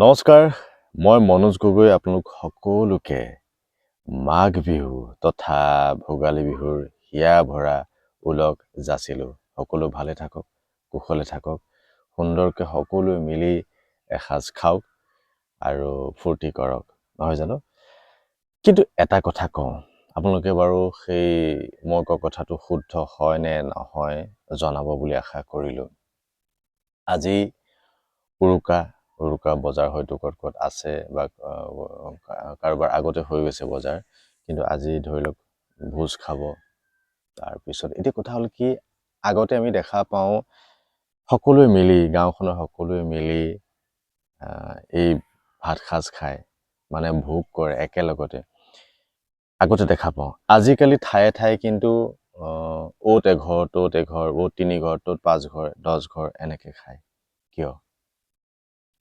নমস্কাৰ মই মনোজ গগৈ আপোনালোক সকলোকে মাঘ বিহু তথা ভোগালী বিহুৰ হিয়া ভৰা ওলগ যাচিলোঁ সকলো ভালে থাকক কুশলে থাকক সুন্দৰকৈ সকলোৱে মিলি এসাঁজ খাওক আৰু ফূৰ্তি কৰক নহয় জানো? কিন্তু এটা কথা কওঁ আপোনালোকে বাৰু সেই মই কোৱা কথাটো শুদ্ধ হয় নে নহয় জনাব বুলি আশা কৰিলোঁ। আজি উৰুকা উৰুকা বজাৰ হয়তো ক'ত ক'ত আছে বা কাৰোবাৰ আগতে হৈ গৈছে বজাৰ কিন্তু আজি ধৰি লওক ভোজ খাব। তাৰপিছত এতিয়া কথা হ'ল কি আগতে আমি দেখা পাওঁ সকলোৱে মিলি গাঁওখনৰ সকলোৱে মিলি এই ভাত সাজ খায় মানে ভোগ কৰে একেলগতে। আগতে দেখা পাওঁ। আজিকালি ঠায়ে ঠায়ে কিন্তু অ'ত এঘৰ ত'ত এঘৰ অ'ত তিনি ঘৰ ত'ত পাঁচ ঘৰ দহ ঘৰ এনেকৈ খায়। কিয়?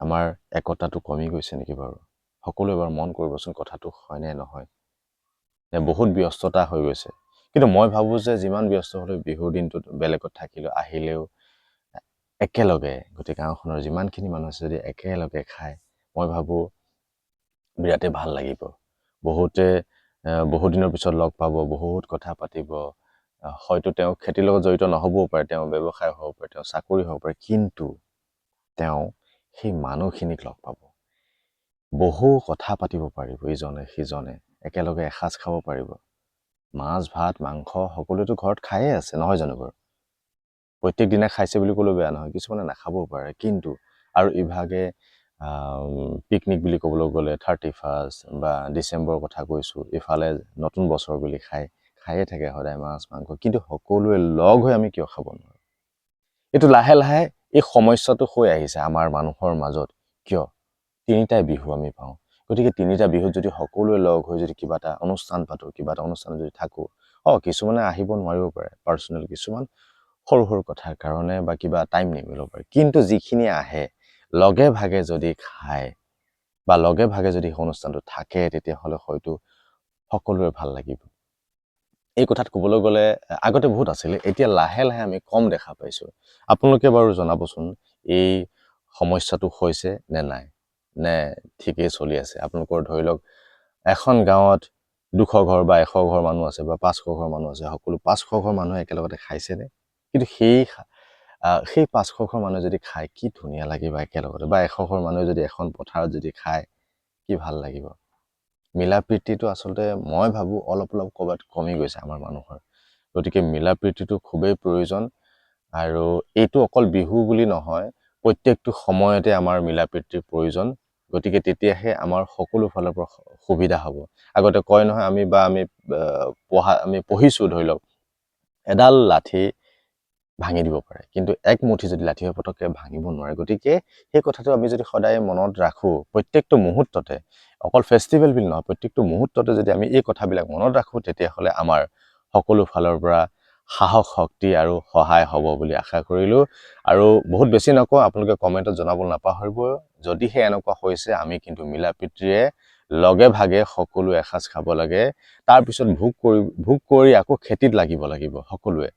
আমাৰ একতাটো কমি গৈছে নেকি বাৰু? সকলোৱে এবাৰ মন কৰিবচোন কথাটো হয়নে নহয়? নে বহুত ব্যস্ততা হৈ গৈছে? কিন্তু মই ভাবোঁ যে যিমান ব্যস্ত হ'লেও বিহুৰ দিনটোত বেলেগত থাকিলেও আহিলেও একেলগে গোটেই গাঁওখনৰ যিমানখিনি মানুহ আছে যদি একেলগে খায় মই ভাবোঁ বিৰাটেই ভাল লাগিব। বহুতে বহুত দিনৰ পিছত লগ পাব বহুত কথা পাতিব। হয়তো তেওঁ খেতিৰ লগত জড়িত নহ'বও পাৰে তেওঁ ব্যৱসায় হ'ব পাৰে তেওঁ চাকৰি হ'ব পাৰে কিন্তু তেওঁ সেই মানুহখিনিক লগ পাব। বহু কথা পাতিব পাৰিব ইজনে সিজনে একেলগে এসাঁজ খাব পাৰিব। মাছ ভাত মাংস সকলোৱেতো ঘৰত খায়ে আছে নহয় জানো বাৰু? প্ৰত্যেক দিনা খাইছে বুলি ক'লেও বেয়া নহয় কিছুমানে নাখাবও পাৰে। কিন্তু আৰু ইভাগে পিকনিক বুলি ক'বলৈ গ'লে থাৰ্টি ফাৰ্ষ্ট বা ডিচেম্বৰৰ কথা কৈছোঁ ইফালে নতুন বছৰ বুলি খায় খায়ে থাকে সদায় মাছ মাংস। কিন্তু সকলোৱে লগ হৈ আমি কিয় খাব নোৱাৰোঁ? এইটো লাহে লাহে এই সমস্যাটো হৈ আহিছে আমাৰ মানুহৰ মাজত। কিয়? তিনিটাই বিহু আমি পাওঁ। গতিকে তিনিটা বিহুত যদি সকলোৱে লগ হৈ যদি কিবা এটা অনুষ্ঠান পাতোঁ কিবা এটা অনুষ্ঠানত যদি থাকোঁ অঁ কিছুমানে আহিব নোৱাৰিব পাৰে পাৰ্চনেল কিছুমান সৰু সৰু কথাৰ কাৰণে বা কিবা টাইম নিমিলিব পাৰে। কিন্তু যিখিনি আহে লগে ভাগে যদি খায় বা লগে ভাগে যদি সেই অনুষ্ঠানটো থাকে তেতিয়াহ'লে হয়তো সকলোৰে ভাল লাগিব। এই কথাত ক'বলৈ গ'লে আগতে বহুত আছিলে এতিয়া লাহে লাহে আমি কম দেখা পাইছোঁ। আপোনালোকে বাৰু জনাবচোন এই সমস্যাটো হৈছে নে নাই? নে ঠিকেই চলি আছে? আপোনালোকৰ ধৰি লওক এখন গাঁৱত দুশ ঘৰ বা এশ ঘৰ মানুহ আছে বা পাঁচশ ঘৰ মানুহ আছে সকলো পাঁচশ ঘৰ মানুহে একেলগতে খাইছেনে কিন্তু সেই সেই পাঁচশ ঘৰ মানুহে যদি খায় কি ধুনীয়া লাগিব একেলগতে? বা এশ ঘৰ মানুহে যদি এখন পথাৰত যদি খায় কি ভাল লাগিব? মিলা প্ৰীতিটো আচলতে মই ভাবোঁ অলপ অলপ ক'ৰবাত কমি গৈছে আমাৰ মানুহৰ। গতিকে মিলা প্ৰীতিটো খুবেই প্ৰয়োজন আৰু এইটো অকল বিহু বুলি নহয় প্ৰত্যেকটো সময়তে আমাৰ মিলা প্ৰীতিৰ প্ৰয়োজন। গতিকে তেতিয়াহে আমাৰ সকলো ফালৰ পৰা সুবিধা হ'ব। আগতে কয় নহয় আমি বা আমি পঢ়া আমি পঢ়িছোঁ ধৰি লওক এডাল লাঠি ভাঙি দিব পাৰে। কিন্তু এক মুঠি যদি লাঠি হয় পটককৈ ভাঙিব নোৱাৰে। গতিকে সেই কথাটো আমি যদি সদায় মনত ৰাখোঁ প্ৰত্যেকটো মুহূৰ্ততে অকল ফেষ্টিভেল বুলি নহয় প্ৰত্যেকটো মুহূৰ্ততে যদি আমি এই কথাবিলাক মনত ৰাখোঁ তেতিয়াহ'লে আমাৰ সকলো ফালৰ পৰা সাহস শক্তি আৰু সহায় হ'ব বুলি আশা কৰিলোঁ। আৰু বহুত বেছি নকওঁ আপোনালোকে কমেণ্টত জনাবলৈ নাপাহৰিব যদিহে এনেকুৱা হৈছে আমি কিন্তু মিলা প্ৰীতিৰে লগে ভাগে সকলো এসাঁজ খাব লাগে। তাৰপিছত ভোগ কৰি ভোগ কৰি আকৌ খেতিত লাগিব লাগিব সকলোৱে।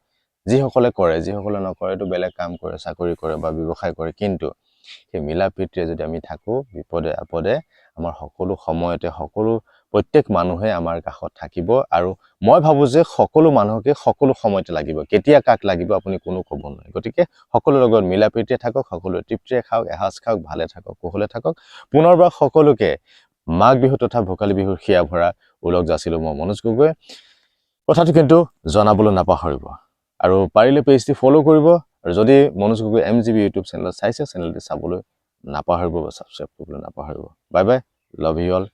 যিসকলে কৰে, যিসকলে নকৰে, এইটো বেলেগ কাম কৰে, চাকৰি কৰে বা ব্যৱসায় কৰে। কিন্তু সেই মিলা প্ৰীতিৰে যদি আমি থাকোঁ, বিপদে আপদে, আমাৰ সকলো সময়তে সকলো, প্ৰত্যেক মানুহে আমাৰ কাষত থাকিব আৰু মই ভাবোঁ যে সকলো মানুহকে সকলো সময়তে লাগিব। কেতিয়া কাক লাগিব আপুনি কোনো ক'ব নোৱাৰে। গতিকে সকলোৰ লগত মিলা প্ৰীতিৰে থাকক সকলোৱে তৃপ্তিৰে খাওক, এসাঁজ খাওক, ভালে থাকক, কুশলে থাকক। পুনৰবাৰ সকলোকে মাঘ বিহু তথা ভোগালী বিহুৰ সিয়া ভৰা ওলগ যাচিলোঁ মই মনোজ গগৈ কথাটো কিন্তু জনাবলৈ নাপাহৰিব। আৰু পাৰিলে পেজটি ফ'ল' কৰিব আৰু যদি Manoj Gogoi M G B YouTube চেনেলত চাইছে চেনেলটি চাবলৈ নাপাহৰিব বা ছাবস্ক্ৰাইব কৰিবলৈ নাপাহৰিব। Bye by love you all